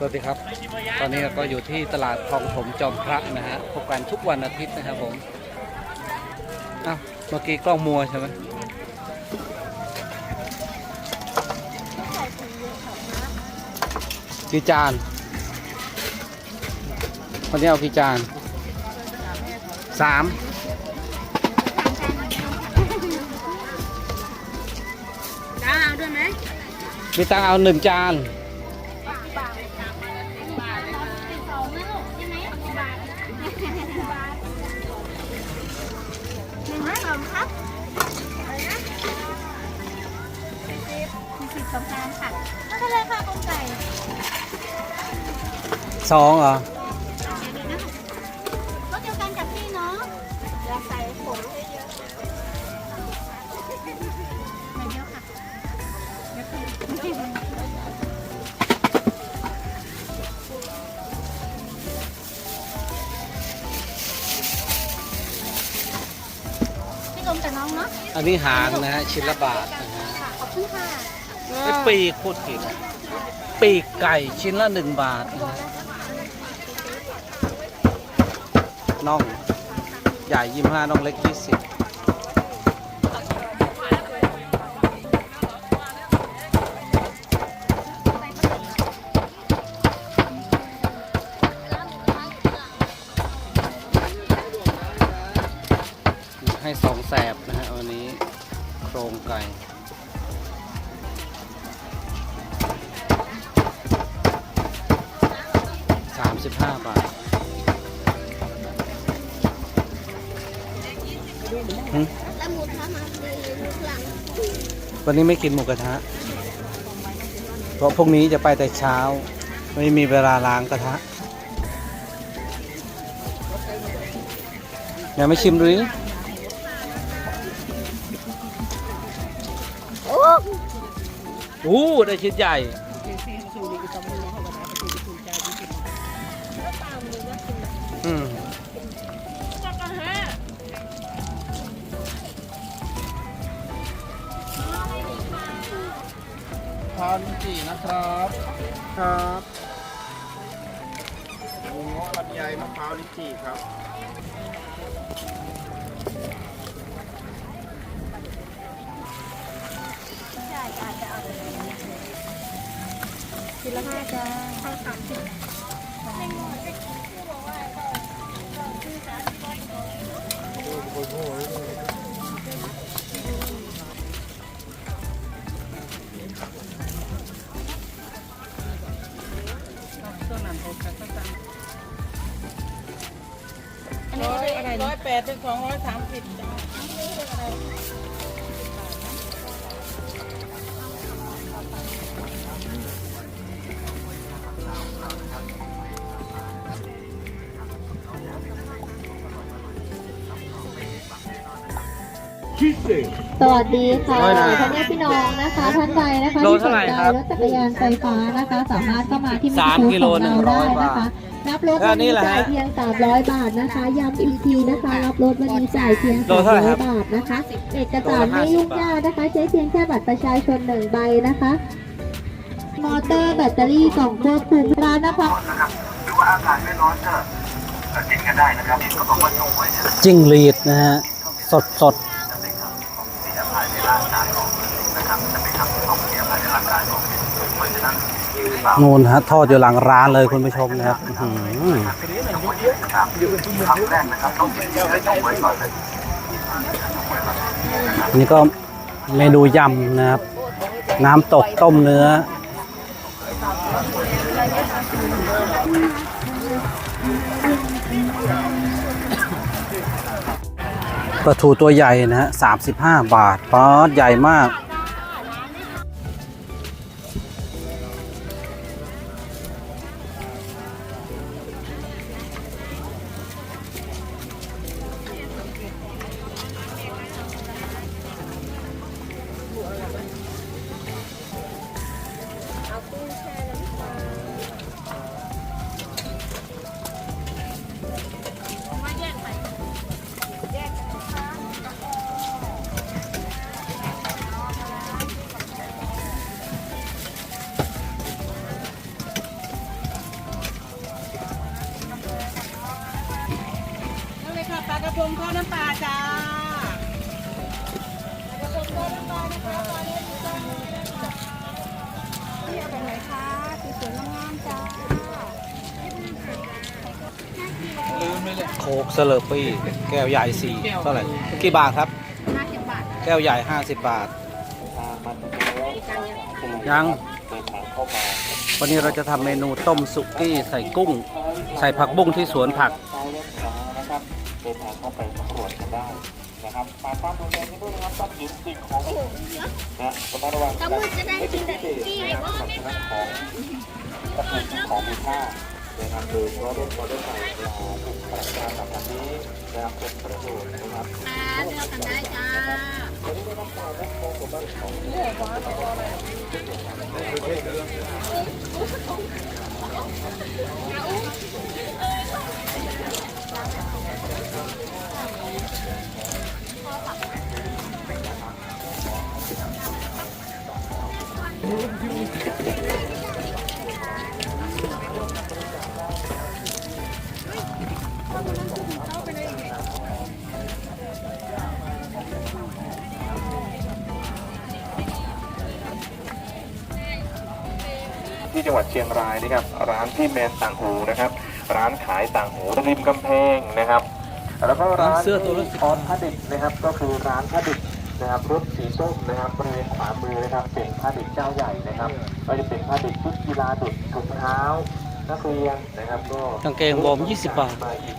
สวัสดีครับ ตอนนี้เราก็อยู่ที่ตลาดคลองถมจอมพระนะฮะพบกันทุกวันอาทิตย์นะครับผมอ้าวเมื่อกี้กล้องมัวใช่ไหมกี่จานวันนี้เอากี่จานสามจ้าเอาด้วยไหมมีตังค์เอาหนึ่งจาน สี่สิบสองจานค่ะไม่เป็นไรค่ะกงไก่สองเหรอเดี๋ยวๆนะรถเดียวกันกับพี่เนาะอย่าใส่ผงเยอะๆไม่เยอะค่ะเดี๋ยวพี่พี่ลมกับน้องเนาะ อันนี้หางนะฮะชิ้นละบาทนะฮะค่ะขอบคุณค่ะ ไอ้ปีกโคตรเก่งปีกไก่ชิ้นละหนึ่งบาทนะฮะน่อง ใหญ่ยี่ห้าน่องเล็กยี่สิบให้สองแสบนะฮะวันนี้ โครงไก่ ห้าบาทหึแล้วหมูทะมาดีหมูหลังวันนี้ไม่กินหมูกระทะ เพราะพรุ่งนี้จะไปแต่เช้า ไม่มีเวลาล้างกระทะยังไม่ชิมดูดิโอ้อู้ได้ชิ้นใหญ่ อืมพาวลิ้นจีนะครับ ครับหมูเงาะลำไยมะพร้าวลิ้นจี่ครับชิ้นละห้าจ้าข้าวสามสิบ ร้อยร้อยแปดถึงสองร้อยสามสิบจ้า สวัสดีค่ะร้อยนะพ่อแม่พี่น้องนะคะท่านใดนะคะโลที่สเท่านไหร่ใจครับรถจักรยานไฟฟ้านะคะ สามารถเข้ามาที่สามบูธกิโลของหนึ่งเราร้อยได้นะบาคะทรับรถแค่วันนี้นี้แหละจ่ายฮะเพียง 300 บาทนะคะย้ำอีกทีนะคะ รับรถวันนี้จ่ายเพียงโลเท่าไหร่ครับ300 บาทนะคะ เอกสารไม่ยุ่งยากนะคะ ใช้เพียงแค่บัตรประชาชนหนึ่งใบนะคะ มอเตอร์แบตเตอรี่กล่องควบคุมร้านนะคะจิ้งหรีดนะฮะสดสด นูนฮะทอดอยู่หลังร้านเลยคุณผู้ชมนะครับอืนี่ก็เมนูยำนะครับ น้ำตกต้มเนื้อ ปลาทูตัวใหญ่นะฮะ35บาทป๊อดใหญ่มาก พงทอดน้ำปลาจ้าปลากระพงทอดน้ำปลานะคะตอนนี้จ้านี่เอาแบบไหนคะสีสวยงามๆจ้าโคกเสลอปี้แก้วใหญ่สี่เท่าไหร่กี่บาทครับ ห้าสิบบาทแก้วใหญ่ 50 บาท ยัง วันนี้เราจะทำเมนูต้มสุกี้ใส่กุ้ง ใส่ผักบุ้งที่สวนผัก ดินทางเข้าไปสำรวจกันได้นะครับฝากความดูแลกันด้วยนะครับทรัพย์สินสิ่งของนะระมัดระวังกำมือจะได้กินแต่คุกกี้นะไอ้ครับบ้าสำหรับของทรัพย์สินของมีค่านะครับโดยเฉพาะรถมอเตอร์ไซค์เวลาถูกปรับการแบบนี้นะครับเป็นประโยชน์นะครับค่ะเลือกกันได้จ้าที่องของ จังหวัดเชียงรายนะครับ ร้านที่แมนต่างหูนะครับ ร้านขายต่างหูริมกำแพงนะครับ แล้วก็ร้านเสื้อตัวละสิบออนผ้าดิบนะครับ ก็คือร้านผ้าดิบนะครับรถสีส้มนะครับบริเวณขวามือนะครับ เป็นผ้าดิบเจ้าใหญ่นะครับก็จะเป็นผ้าดิบชุดกีฬาดุดถุงเท้านักเรียนนะครับก็กางเกงวอร์ม20 บาทมาอีก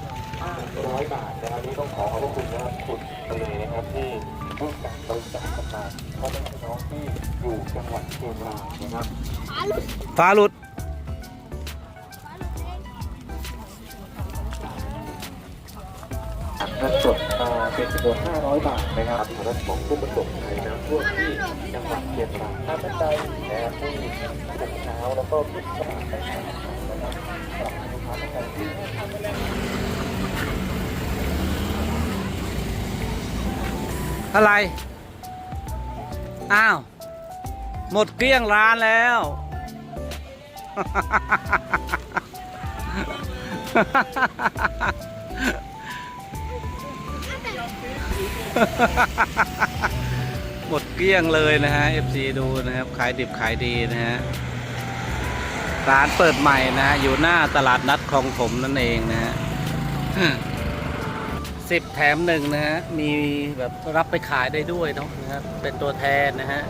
500บาทนะครับนี่ต้องขอขอบพระคุณนะครับคุณเลยนะครับที่ ร่วมกันบริจาคกันมาเพราะเป็นพี่น้องที่อยู่จังหวัดเชียงรายนะครับฟ้าหลุด เงินสดมาเป็นจำนวน500 บาทนะครับสำหรับของผู้ประสบภัยน้ำท่วมที่จังหวัดเชียงรายถ้าท่านใดนะครับที่ปวดเท้าแล้วก็พิษสมัครไปนะครับสำหรับลูกค้าท่านใดที่ อะไร อ้าว หมดเกลี้ยงร้านแล้ว หมดเกลี้ยงเลยนะฮะ FC ดูนะครับ ขายดิบขายดีนะฮะ ร้านเปิดใหม่นะฮะ อยู่หน้าตลาดนัดคลองถมนั่นเองนะฮะ สิบแถมหนึ่งนะฮะ มีแบบรับไปขายได้ด้วยเนาะนะครับ เป็นตัวแทนนะฮะ